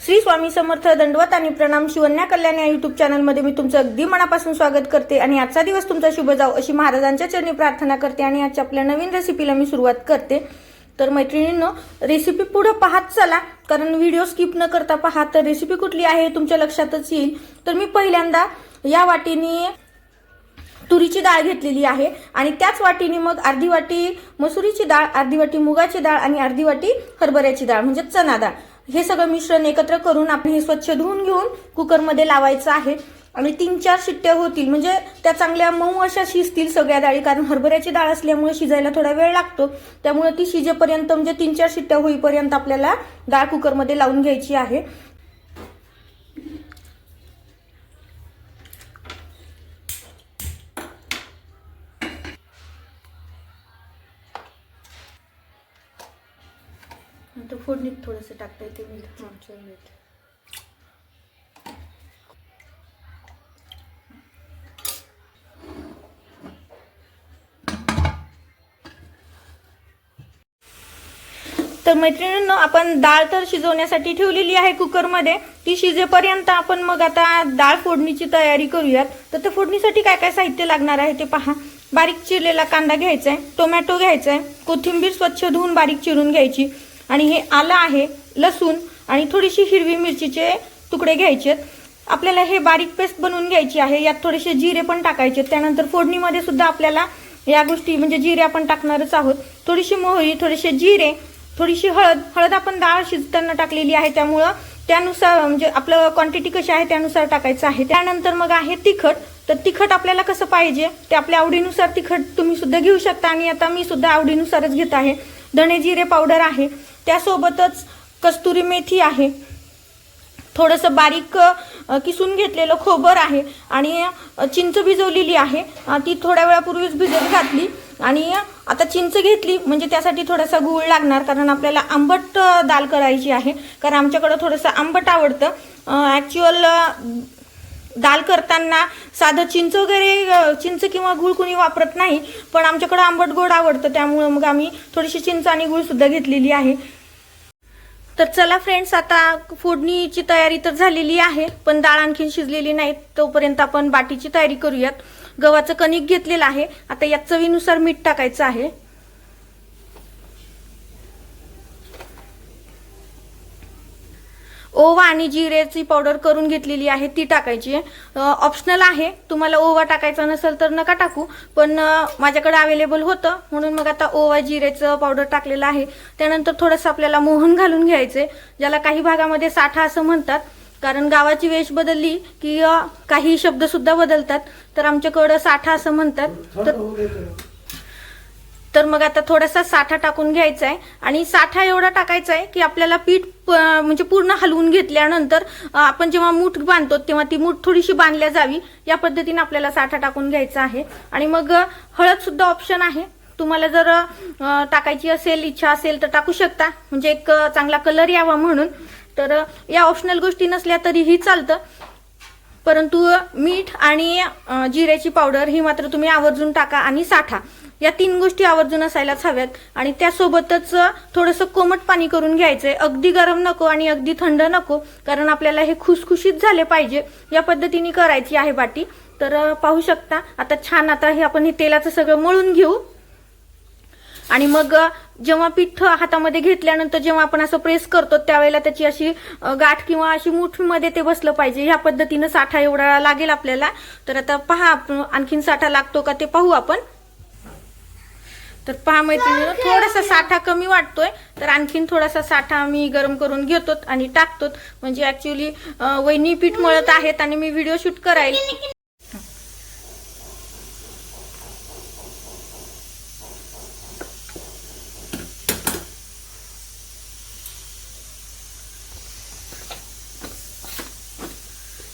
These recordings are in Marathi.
श्री स्वामी समर्थ दंडवत आणि प्रणाम शिवन्या कल्याण या युट्यूब चॅनलमध्ये मी तुमचं अगदी मनापासून स्वागत करते आणि आजचा दिवस तुमचा शुभ जाऊ अशी महाराजांच्या चरणी प्रार्थना करते आणि आजच्या आपल्या नवीन रेसिपीला मी सुरुवात करते. तर मैत्रिणींनो रेसिपी पुढं पाहत चला कारण व्हिडिओ स्किप न करता पहा. तर रेसिपी कुठली आहे तुमच्या लक्षातच येईल. तर मी पहिल्यांदा या वाटीने तुरीची डाळ घेतलेली आहे. आणि त्याच वाटीने मग अर्धी वाटी मसुरीची डाळ अर्धी वाटी मुगाची डाळ आणि अर्धी वाटी हरभऱ्याची डाळ म्हणजे चना डाळ. हे सगळं मिश्रण एकत्र करून आपण हे स्वच्छ धुवून घेऊन कुकरमध्ये लावायचं आहे. आणि तीन चार शिट्ट्या होतील म्हणजे त्या चांगल्या मऊ अशा शिजतील सगळ्या डाळी कारण हरभऱ्याची डाळ असल्यामुळे शिजायला थोडा वेळ लागतो. त्यामुळे ती शिजेपर्यंत म्हणजे तीन चार शिट्ट्या होईपर्यंत आपल्याला डाळ कुकरमध्ये लावून घ्यायची आहे. नंतर फोडणीत थोडंसं टाकता येते मीठ. मागच्या मीठ तर मैत्रिणींनो आपण डाळ तर शिजवण्यासाठी ठेवलेली आहे कुकरमध्ये. ती शिजेपर्यंत आपण मग आता डाळ फोडणीची तयारी करूयात. तर त्या फोडणीसाठी काय काय साहित्य लागणार आहे ते पहा. बारीक चिरलेला कांदा घ्यायचा आहे टोमॅटो घ्यायचा आहे कोथिंबीर स्वच्छ धुवून बारीक चिरून घ्यायची. आणि हे आलं आहे लसूण आणि थोडीशी हिरवी मिरचीचे तुकडे घ्यायचे आपल्याला हे बारीक पेस्ट बनवून घ्यायची आहे. यात थोडेसे जिरे पण टाकायचे त्यानंतर फोडणीमध्ये सुद्धा आपल्याला या गोष्टी म्हणजे जिरे आपण टाकणारच आहोत. थोडीशी मोहरी थोडेसे जिरे थोडीशी हळद. हळद आपण डाळ शिजताना टाकलेली आहे. त्यामुळं त्यानुसार म्हणजे आपलं क्वांटिटी कशी आहे त्यानुसार टाकायचं आहे. त्यानंतर मग आहे तिखट. तर तिखट आपल्याला कसं पाहिजे? ते आपल्या आवडीनुसार तिखट तुम्ही सुद्धा घेऊ शकता. आणि आता मी सुद्धा आवडीनुसारच घेत आहे. धणे जिरे पावडर आहे. त्यासोबतच कस्तुरी मेथी आहे. थोडंसं बारीक किसून घेतलेलं खोबर आहे आणि चिंच भिजवलेली आहे. ती थोड्या वेळापूर्वीच भिजत घातली आणि आता चिंच घेतली म्हणजे त्यासाठी थोडासा गूळ लागणार कारण आपल्याला आंबट दाल करायची आहे. कारण आमच्याकडं थोडंसं आंबट आवडतं. ॲक्च्युअल दाल करताना साधं चिंच वगैरे चिंच किंवा गूळ कुणी वापरत नाही. पण आमच्याकडं आंबट गोड आवडतं. त्यामुळं मग आम्ही थोडीशी चिंच आणि गुळसुद्धा घेतलेली आहे. तर चला फ्रेंड्स आता फोडणीची तयारी तर झालेली आहे पण डाळ आणखीन शिजलेली नाही तोपर्यंत आपण बाटीची तयारी करूयात. गव्हाचं कणिक घेतलेलं आहे. आता यात चवीनुसार मीठ टाकायचं आहे. ओवा आणि जिरेची पावडर करून घेतलेली आहे ती टाकायची. आहे ऑप्शनल आहे. तुम्हाला ओवा टाकायचा नसेल तर नका टाकू. पण माझ्याकडे अवेलेबल होतं. म्हणून मग आता ओवा जिरेचं पावडर टाकलेलं आहे. त्यानंतर थोडंसं आपल्याला मोहन घालून घ्यायचंय ज्याला काही भागामध्ये साठा असं म्हणतात. कारण गावाची वेश बदलली की काही शब्द सुद्धा बदलतात. तर आमच्याकडं साठा असं म्हणतात. तर तर मग आता थोडासा साठा टाकून घ्यायचा आहे आणि साठा एवढा टाकायचा आहे की आपल्याला पीठ प- म्हणजे पूर्ण हलवून घेतल्यानंतर आपण जेव्हा मूठ बांधतो तेव्हा ती मूठ थोडीशी बांधल्या जावी. या पद्धतीने आपल्याला साठा टाकून घ्यायचा आहे. आणि मग हळद सुद्धा ऑप्शन आहे. तुम्हाला जर टाकायची असेल इच्छा असेल तर टाकू शकता. म्हणजे एक चांगला कलर यावा म्हणून. तर या ऑप्शनल गोष्टी नसल्या तरीही चालतं. परंतु मीठ आणि जिऱ्याची पावडर ही मात्र तुम्ही आवर्जून टाका आणि साठा. या तीन गोष्टी आवर्जून असायलाच हव्यात. आणि त्यासोबतच थोडंसं कोमट पाणी करून घ्यायचंय. अगदी गरम नको आणि अगदी थंड नको कारण आपल्याला हे खुसखुशीत झाले पाहिजे. या पद्धतीने करायची आहे बाटी तर पाहू शकता आता छान आता हे आपण हे तेलाचं सगळं मळून घेऊ. आणि मग जेव्हा पीठ हातामध्ये घेतल्यानंतर जेव्हा आपण असं प्रेस करतो त्यावेळेला त्याची अशी गाठ किंवा अशी मुठमध्ये ते बसलं पाहिजे. ह्या पद्धतीनं साठा एवढा लागेल आपल्याला. तर आता पहा आपण आणखीन साठा लागतो का ते पाहू आपण. तर पहा मैत्रिणीनं थोडासा साठा कमी वाटतोय तर आणखीन थोडासा साठा आम्ही गरम करून घेतो आणि टाकतो म्हणजे ऍक्च्युली वहिनी पीठ मळत आहेत आणि मी व्हिडिओ शूट करायला.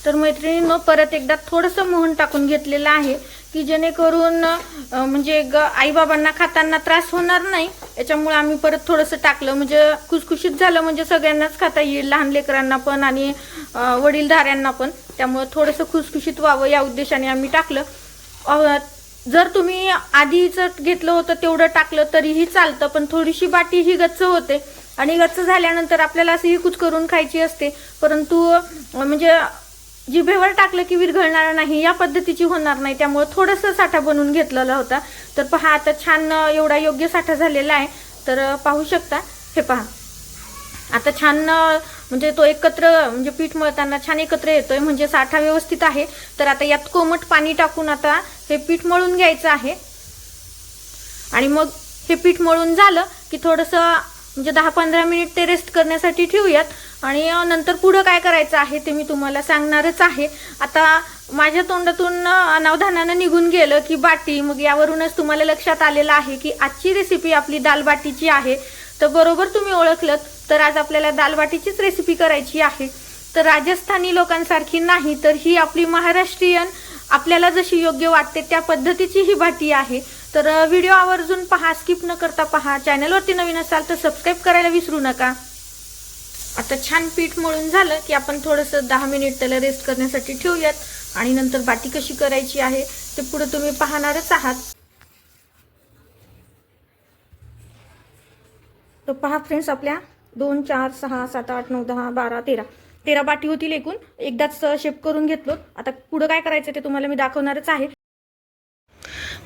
तर मैत्रिणींनो परत एकदा थोडंसं मोहन टाकून घेतलेलं आहे. की जेणेकरून म्हणजे आई बाबांना खाताना त्रास होणार नाही. याच्यामुळे आम्ही परत थोडंसं टाकलं. म्हणजे खुसखुशीत झालं म्हणजे सगळ्यांनाच खाता येईल लहान लेकरांना पण आणि वडीलधाऱ्यांना पण. त्यामुळे थोडंसं खुसखुशीत व्हावं या उद्देशाने आम्ही टाकलं. जर तुम्ही आधीच घेतलं होतं तेवढं टाकलं तरीही चालतं पण थोडीशी बाटी ही गच्च होते. आणि गच्च झाल्यानंतर आपल्याला असं ही कुच करून खायची असते. परंतु म्हणजे जिभेवर टाकलं की विरघळणार नाही या पद्धतीची होणार नाही. त्यामुळे थोडंसं साठा बनवून घेतलेला होता. तर पहा आता छान एवढा योग्य साठा झालेला आहे. तर पाहू शकता. हे पहा. आता छान म्हणजे तो एकत्र म्हणजे पीठ मळताना छान एकत्र येतोय म्हणजे साठा व्यवस्थित आहे. तर आता यात कोमट पाणी टाकून आता हे पीठ मळून घ्यायचं आहे. आणि मग हे पीठ मळून झालं की थोडंसं म्हणजे दहा पंधरा मिनिट ते रेस्ट करण्यासाठी ठेवूयात. आणि नंतर पुढं काय करायचं आहे ते मी तुम्हाला सांगणारच आहे. आता माझ्या तोंडातून अनावधानानं निघून गेलं की बाटी मग यावरूनच तुम्हाला लक्षात आलेलं आहे की आजची रेसिपी आपली दाल बाटीची आहे. तर बरोबर तुम्ही ओळखलं तर आज आपल्याला दाल बाटीचीच रेसिपी करायची आहे. तर राजस्थानी लोकांसारखी नाही तर ही आपली महाराष्ट्रीयन आपल्याला जशी योग्य वाटते त्या पद्धतीची ही बाटी आहे. तर व्हिडिओ आवर्जून पहा स्किप न करता पहा. चॅनलवरती नवीन असाल तर सबस्क्राईब करायला विसरू नका. आता छान पीठ मळून झालं की आपण थोडंसं दहा मिनिट त्याला रेस्ट करण्यासाठी ठेवूयात. आणि नंतर बाटी कशी करायची आहे ते पुढे तुम्ही पाहणारच आहात. तर पहा फ्रेंड्स आपल्या दोन चार सहा सात आठ नऊ दहा बारा तेरा. तेरा बाटी होतील एकूण. एकदाच शेप करून घेतलो आता पुढं काय करायचं ते तुम्हाला मी दाखवणारच आहे.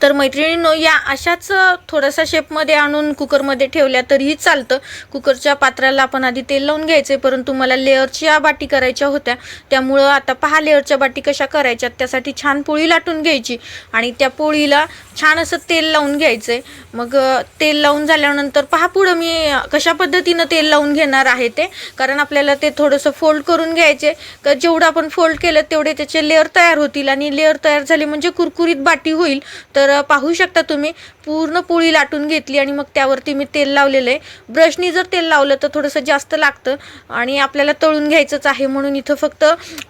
तर मैत्रिणींनो या अशाच थोडासा शेपमध्ये आणून कुकरमध्ये ठेवल्या तरीही चालतं. कुकरच्या पात्राला आपण आधी तेल लावून घ्यायचे परंतु मला लेअरच्या बाटी करायच्या होत्या. त्यामुळं आता पहा लेअरच्या बाटी कशा करायच्या त्यासाठी छान पोळी लाटून घ्यायची आणि त्या पोळीला छान असं तेल लावून घ्यायचं आहे मग तेल लावून झाल्यानंतर पहा पुढं मी कशा पद्धतीनं तेल लावून घेणार आहे ते. कारण आपल्याला ते थोडंसं फोल्ड करून घ्यायचे तर जेवढं आपण फोल्ड केलं तेवढे त्याचे लेअर तयार होतील आणि लेअर तयार झाले म्हणजे कुरकुरीत बाटी होईल. तर तर पाहू शकता तुम्ही पूर्ण पोळी लाटून घेतली आणि मग त्यावरती मी तेल लावलेलं आहे. ब्रशनी जर तेल लावलं तर थोडंसं जास्त लागतं आणि आपल्याला तळून घ्यायचंच आहे म्हणून इथं फक्त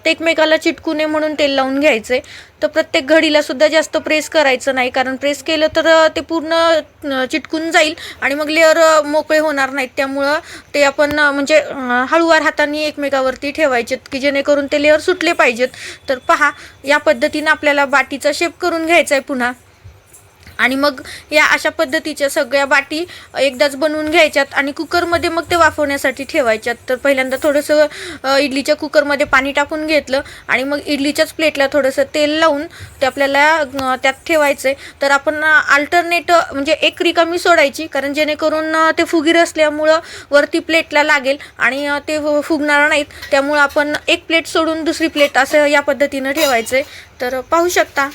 ते एकमेकाला चिटकू नये म्हणून तेल लावून घ्यायचं आहे तर प्रत्येक घडीला सुद्धा जास्त प्रेस करायचं नाही कारण प्रेस केलं तर ते पूर्ण चिटकून जाईल आणि मग लेअर मोकळे होणार नाहीत. त्यामुळं ते आपण म्हणजे हळूवार हाताने एकमेकावरती ठेवायचेत की जेणेकरून ते लेअर सुटले पाहिजेत. तर पहा या पद्धतीनं आपल्याला बाटीचा शेप करून घ्यायचा आहे पुन्हा. आणि मग या अशा पद्धतीच्या सगळ्या बाटी एकदाच बनवून घ्यायच्यात आणि कुकरमध्ये मग ते वाफवण्यासाठी ठेवायच्यात. तर पहिल्यांदा थोडंसं इडलीच्या कुकरमध्ये पाणी टाकून घेतलं आणि मग इडलीच्याच प्लेटला थोडंसं तेल लावून ते आपल्याला त्यात ठेवायचं आहे तर आपण अल्टरनेट म्हणजे एक रिकामी सोडायची कारण जेणेकरून ते फुगीर असल्यामुळं वरती प्लेटला लागेल आणि ते फुगणार नाहीत. त्यामुळं आपण एक प्लेट सोडून दुसरी प्लेट असं या पद्धतीनं ठेवायचं आहे तर पाहू शकता.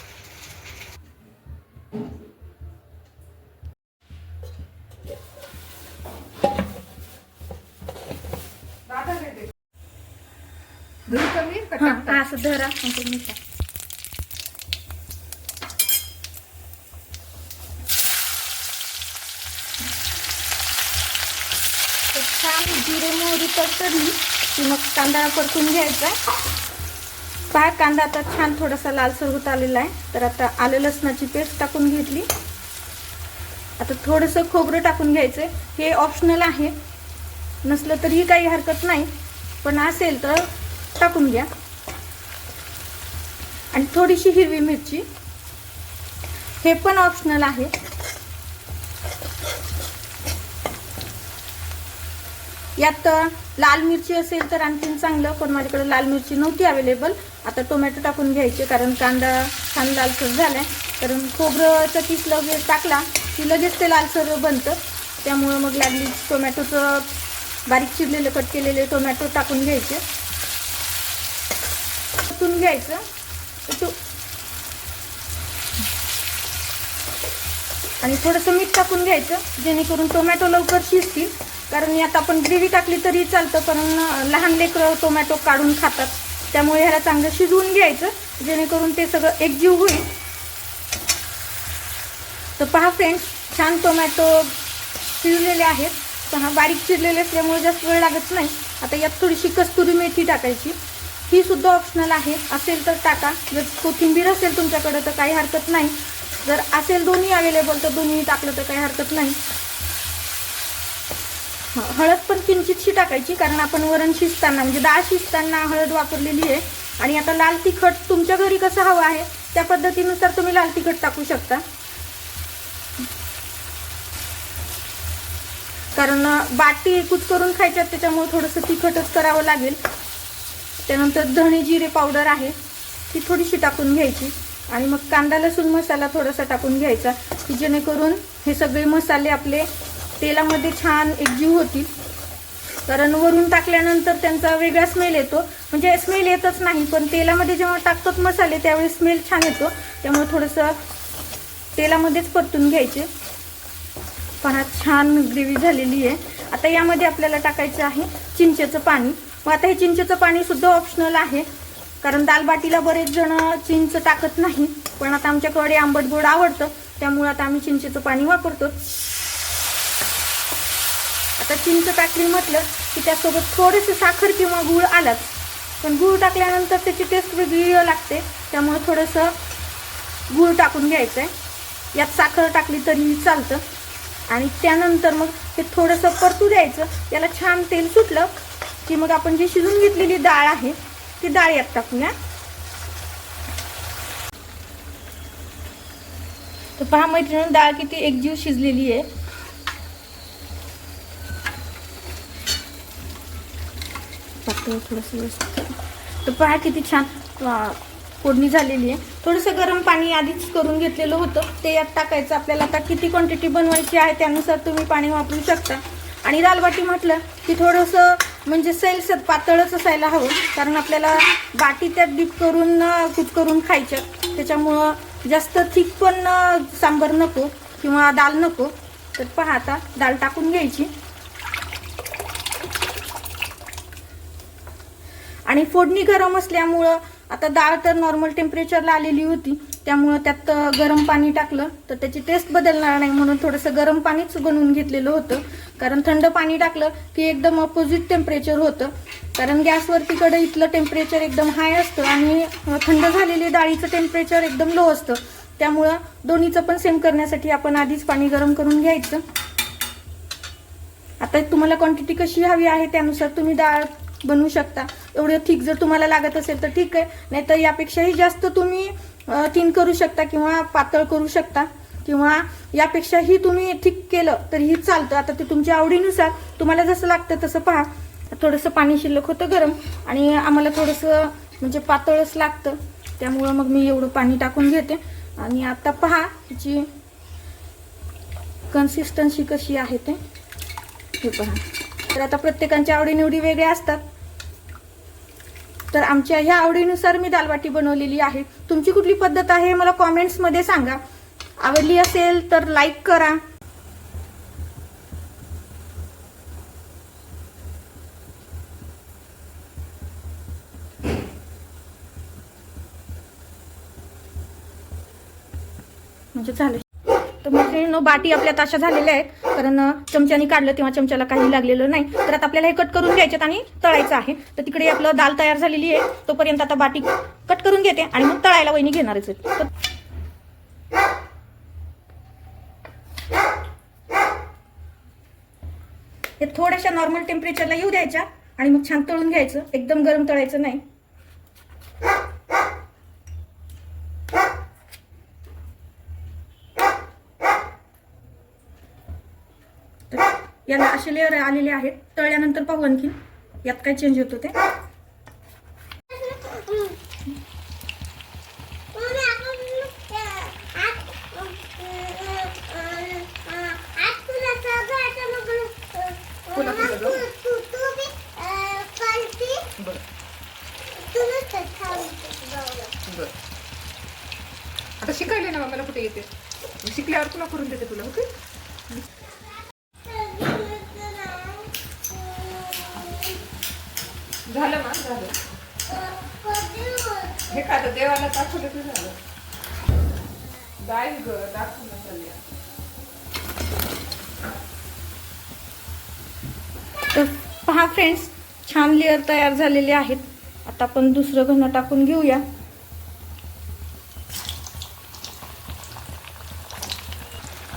कमी का? टाकता? हा, असं धरा म्हणजे मी टाक. तर छान जिरे मोहरी तडतडली की मग कांदा परतून घ्यायचा पहा कांदा आता छान थोडासा लालसर होत आलेला आहे. तर आता आलं लसणाची पेस्ट टाकून घेतली. आता थोडंसं खोबरं टाकून घ्यायचं हे ऑप्शनल आहे. नसलं तरीही काही हरकत नाही. पण असेल तर टाकून घ्या. आणि थोडीशी हिरवी मिरची. हे पण ऑप्शनल आहे. यात लाल मिरची असेल तर आणखीन चांगलं. पण माझ्याकडे लाल मिरची नव्हती अवेलेबल आता टोमॅटो टाकून घ्यायचे कारण कांदा छान लालसर झालाय. कारण खोबरंचा तीस लगेच टाकला की लगेच ते लालसर बनतं. त्यामुळं मग लागली टोमॅटोचं बारीक चिरलेलं कट केलेले टोमॅटो टाकून घ्यायचे. परतून घ्यायचं. तो- आणि थोडंसं मीठ टाकून घ्यायचं जेणेकरून टोमॅटो लवकर शिजतील. कारण यात आपण ग्रेव्ही टाकली तरी चालतं पण लहान लेकरं टोमॅटो काढून खातात. त्यामुळे ह्याला चांगलं शिजवून घ्यायचं जेणेकरून ते सगळं एकजीव होईल. तर पहा फ्रेंड्स छान टोमॅटो शिजलेले आहेत. पहा बारीक चिरलेले असल्यामुळे जास्त वेळ लागत नाही. आता यात थोडीशी कस्तुरी मेथी टाकायची. ही सुद्धा ऑप्शनल आहे. असेल तर टाका. जर कोथिंबीर असेल तुमच्याकडं तर काही हरकत नाही. जर असेल दोन्ही अवेलेबल तर दोन्ही टाकलं तर काही हरकत नाही. हळद पण किंचितशी टाकायची कारण आपण वरण शिजताना म्हणजे डाळ शिजताना हळद वापरलेली आहे. आणि आता लाल तिखट तुमच्या घरी कसं हवं आहे त्या पद्धतीनुसार तुम्ही लाल तिखट टाकू शकता. कारण बाटी कुच करून खायच्यात त्याच्यामुळे थोडंसं तिखटच करावं लागेल. त्यानंतर धणे जिरे पावडर आहे. ती थोडीशी टाकून घ्यायची. आणि मग कांदा लसूण मसाला थोडासा टाकून घ्यायचा की जेणेकरून हे सगळे मसाले आपले तेलामध्ये छान एकजीव होतील. कारण वरून टाकल्यानंतर त्यांचा वेगळा स्मेल येतो. म्हणजे स्मेल येतच नाही पण तेलामध्ये जेव्हा टाकतात मसाले त्यावेळी स्मेल छान येतो. त्यामुळे थोडंसं तेलामध्येच परतून घ्यायचे. पण छान ग्रेव्ही झालेली आहे. आता यामध्ये आपल्याला टाकायचं आहे चिंचेचं पाणी. मग आता हे चिंचेचं पाणी सुद्धा ऑप्शनल आहे. कारण दाल बाटीला बरेच जण चिंच टाकत नाही. पण आता आमच्याकडे आंबट गोड आवडतं. त्यामुळे आता आम्ही चिंचेचं पाणी वापरतो. आता चिंच टाकली म्हटलं की त्यासोबत थोडेसे साखर किंवा गूळ आलाच. पण गूळ टाकल्यानंतर त्याची टेस्ट वेगळी लागते. त्यामुळे थोडंसं गूळ टाकून घ्यायचं आहे यात साखर टाकली तरी चालतं. आणि त्यानंतर मग ते थोडंसं परतू द्यायचं. याला छान तेल सुटलं की मग आपण जी शिजून घेतलेली डाळ आहे ती डाळ यात टाकूया. तर पहा मैत्रिणी डाळ किती एकजीव शिजलेली आहे. थोडस थोडंसं व्यवस्थित तर पहा किती छान फोडणी झालेली आहे. थोडंसं गरम पाणी आधीच करून घेतलेलं होतं. ते यात टाकायचं. आपल्याला आता किती क्वांटिटी बनवायची आहे त्यानुसार तुम्ही पाणी वापरू शकता. आणि दालबाटी म्हटलं की थोडंसं म्हणजे सैलसर पातळच असायला हवं. कारण आपल्याला बाटी त्यात डीप करून अं, करून खायच्या. त्याच्यामुळं जास्त थिक पण सांबर नको किंवा दाल नको. तर पहा आता डाळ टाकून घ्यायची. आणि फोडणी गरम असल्यामुळं आता डाळ तर नॉर्मल टेम्परेचरला आलेली होती. त्यामुळं त्यात गरम पाणी टाकलं तर त्याची टेस्ट बदलणार नाही म्हणून थोडंसं गरम पाणीच बनवून घेतलेलं होतं. कारण थंड पाणी टाकलं की एकदम अपोजिट टेम्परेचर होतं. कारण गॅसवरती कडे इथलं टेम्परेचर एकदम हाय असतं आणि थंड झालेली डाळीचं टेम्परेचर एकदम लो असतं. त्यामुळं दोन्हीचं पण सेम करण्यासाठी आपण आधीच पाणी गरम करून घ्यायचं. आता तुम्हाला क्वांटिटी कशी हवी आहे त्यानुसार तुम्ही डाळ बनवू शकता. एवढं थिक जर तुम्हाला लागत असेल तर ठीक आहे. नाहीतर यापेक्षाही जास्त तुम्ही थिन करू शकता किंवा पातळ करू शकता किंवा यापेक्षाही तुम्ही ठीक केलं तरीही चालतं. आता ते तुमच्या आवडीनुसार तुम्हाला जसं लागतं तसं पहा. थोडंसं पाणी शिल्लक होतं गरम आणि आम्हाला थोडंसं म्हणजे पातळच लागतं. त्यामुळं मग मी एवढं पाणी टाकून घेते. आणि आता पहा तिची कन्सिस्टन्सी कशी आहे ते. हे पहा. तर आता प्रत्येकांच्या आवडीनिवडी वेगळ्या असतात. तर आमच्या ह्या आवडीनुसार मी दालबाटी बनवलेली आहे. तुमची कुठली पद्धत आहे मला कॉमेंट्समध्ये सांगा. आवडली असेल तर लाईक करा. म्हणजे झालं. मैत्रिणींनो बाटी आपल्या तशा झालेल्या आहेत. कारण चमच्याने काढलं तेव्हा चमच्याला काही लागलेलं नाही. तर आता आपल्याला हे कट करून घ्यायचे आणि तळायचं आहे. तर तिकडे आपलं दाल तयार झालेली आहे. तोपर्यंत आता बाटी कट करून घेते आणि मग तळायला वहिनी घेणारच आहे हे थोड्याशा नॉर्मल टेम्परेचरला येऊ द्यायच्या आणि मग छान तळून घ्यायचं. एकदम गरम तळायचं नाही तर याला असे लेअर आलेले आहेत. तळल्यानंतर पाहू आणखी यात काय चेंज होतो ते बरं आता शिकायले ना मला कुठे येते मी शिकल्यावर तुला करून देते तुला ओके झालं ना झालं हे काय देवाला दाखवलं की झालं? जाईल ग दाखवलं चालल्या तर पहा फ्रेंड्स छान लेअर तयार झालेले आहेत. आता आपण दुसरं घन टाकून घेऊया.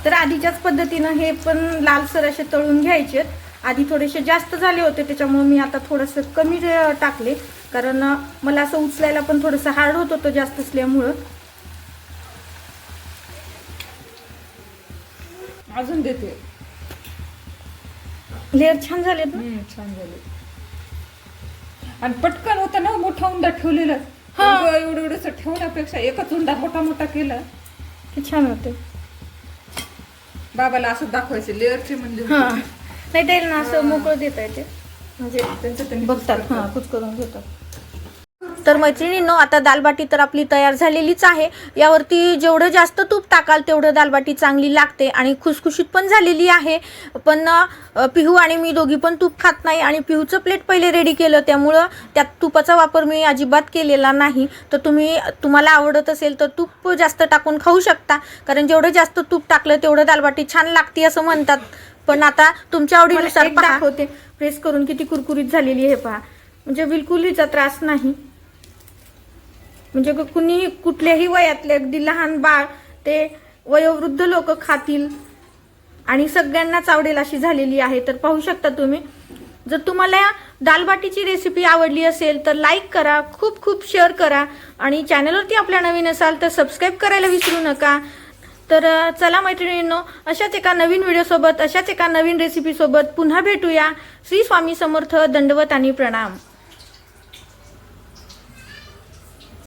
तर आधीच्याच पद्धतीनं हे पण लालसर असे तळून घ्यायचे आधी थोडेसे जास्त झाले होते त्याच्यामुळे मी आता थोडंसं कमी टाकले. कारण मला असं उचलायला पण थोडंसं हार्ड होत होतं जास्त असल्यामुळं. अजून देते. लेअर छान झाले छान झाले आणि पटकन होत ना मोठा उंडा ठेवलेला. हा. एवढं एवढंच ठेवण्यापेक्षा एकच उंडा मोठा मोठा केला. की छान होते. बाबाला असं दाखवायचं लेअरचे म्हणजे. नाही ना असं मोकळं देता येते. म्हणजे त्यांचं बघतात हा कुच करून घेतात. तर मैत्रिणींनो आता दालबाटी तर आपली तयार झालेलीच आहे. यावरती जेवढं जास्त तूप टाकाल तेवढं दालबाटी चांगली लागते आणि खुसखुशीत पण झालेली आहे. पण पिहू आणि मी दोघी पण तूप खात नाही आणि पिहूचं प्लेट पहिले रेडी केलं. त्यामुळं त्यात तुपाचा वापर मी अजिबात केलेला नाही. तर तुम्ही तुम्हाला आवडत असेल तर तूप जास्त टाकून खाऊ शकता. कारण जेवढं जास्त तूप टाकलं तेवढं दालबाटी छान लागते असं म्हणतात. पण आता तुमच्या आवडीनुसार दाखवते. प्रेस करून किती कुरकुरीत झालेली आहे पहा. म्हणजे बिलकुल हिचा त्रास नाही. म्हणजे कुणीही कुठल्याही वयातले अगदी लहान बाळ ते वयोवृद्ध लोक खातील आणि सगळ्यांनाच आवडेल अशी झालेली आहे. तर पाहू शकता तुम्ही जर तुम्हाला दालबाटीची रेसिपी आवडली असेल तर लाईक करा खूप खूप शेअर करा आणि चॅनलवरती आपल्या नवीन असाल तर सबस्क्राईब करायला विसरू नका. तर चला मैत्रिणींनो अशाच एका नवीन व्हिडिओसोबत अशाच एका नवीन रेसिपीसोबत पुन्हा भेटूया. श्री स्वामी समर्थ दंडवत आणि प्रणाम.